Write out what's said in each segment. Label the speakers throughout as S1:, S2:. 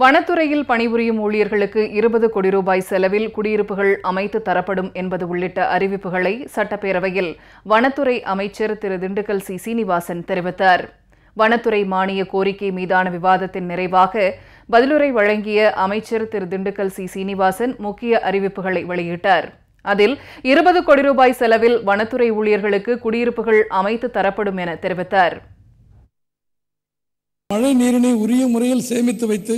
S1: வனத்துறையில் பணிபுரியும் ஊழியர்களுக்கு இருபது கோடி ரூபாய் செலவில் குடியிருப்புகள் அமைத்து தரப்படும் என்பது உள்ளிட்ட அறிவிப்புகளை சட்டப்பேரவையில் வனத்துறை அமைச்சர் திரு திண்டுக்கல் சி. சீனிவாசன் தெரிவித்தார். வனத்துறை மானிய கோரிக்கை மீதான விவாதத்தின் நிறைவாக பதிலுரை வழங்கிய அமைச்சர் திரு திண்டுக்கல் சி. சீனிவாசன் முக்கிய அறிவிப்புகளை வெளியிட்டார். அதில் இருபது கோடி ரூபாய் செலவில் வனத்துறை ஊழியர்களுக்கு குடியிருப்புகள் அமைத்து தரப்படும் என தெரிவித்தார்.
S2: மழை நீரினை உரிய முறையில் சேமித்து வைத்து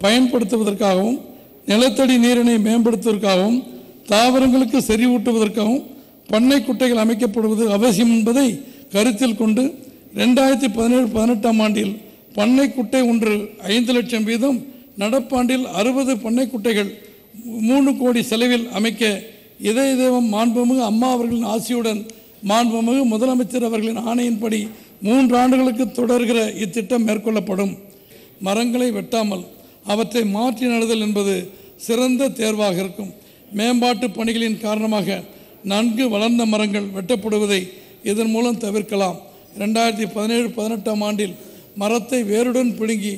S2: பயன்படுத்துவதற்காகவும் நிலத்தடி நீரினை மேம்படுத்துவதற்காகவும் தாவரங்களுக்கு செறிவூட்டுவதற்காகவும் பண்ணை குட்டைகள் அமைக்கப்படுவது அவசியம் என்பதை கருத்தில் கொண்டு ரெண்டாயிரத்தி பதினேழு பதினெட்டாம் ஆண்டில் பண்ணை குட்டை ஒன்று ஐந்து லட்சம் வீதம் நடப்பாண்டில் அறுபது பண்ணை குட்டைகள் மூணு கோடி செலவில் அமைக்க இதய தெய்வம் மாண்புமிகு அம்மா அவர்களின் ஆசியுடன் மாண்புமிகு முதலமைச்சர் அவர்களின் ஆணையின்படி மூன்று ஆண்டுகளுக்கு தொடர்கிற இத்திட்டம் மேற்கொள்ளப்படும். மரங்களை வெட்டாமல் அவற்றை மாற்றி நடுதல் என்பது சிறந்த தேர்வாக இருக்கும். மேம்பாட்டு பணிகளின் காரணமாக நன்கு வளர்ந்த மரங்கள் வெட்டப்படுவதை இதன் மூலம் தவிர்க்கலாம். ரெண்டாயிரத்தி பதினேழு பதினெட்டாம் ஆண்டில் மரத்தை வேருடன் பிடுங்கி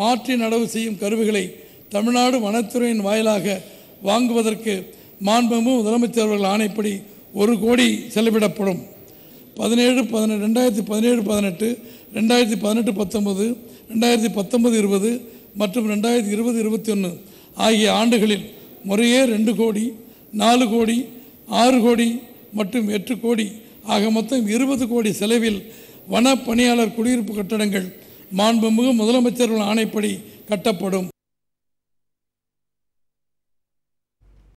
S2: மாற்றி நடவு செய்யும் கருவிகளை தமிழ்நாடு வனத்துறையின் வாயிலாக வாங்குவதற்கு மாண்பு முதலமைச்சர் அவர்கள் ஆணைப்படி ஒரு கோடி செலவிடப்படும். பதினேழு பதினெட்டு ரெண்டாயிரத்தி பதினேழு பதினெட்டு ரெண்டாயிரத்தி பதினெட்டு பத்தொம்பது ரெண்டாயிரத்தி பத்தொம்பது இருபது மற்றும் ரெண்டாயிரத்தி இருபது இருபத்தி ஒன்று ஆகிய ஆண்டுகளில் முறையே ரெண்டு கோடி நாலு கோடி ஆறு கோடி மற்றும் எட்டு கோடி ஆக மொத்தம் இருபது கோடி செலவில் வன பணியாளர் குடியிருப்பு கட்டடங்கள் மாண்புமிகு முதலமைச்சர்கள் ஆணைப்படி கட்டப்படும்.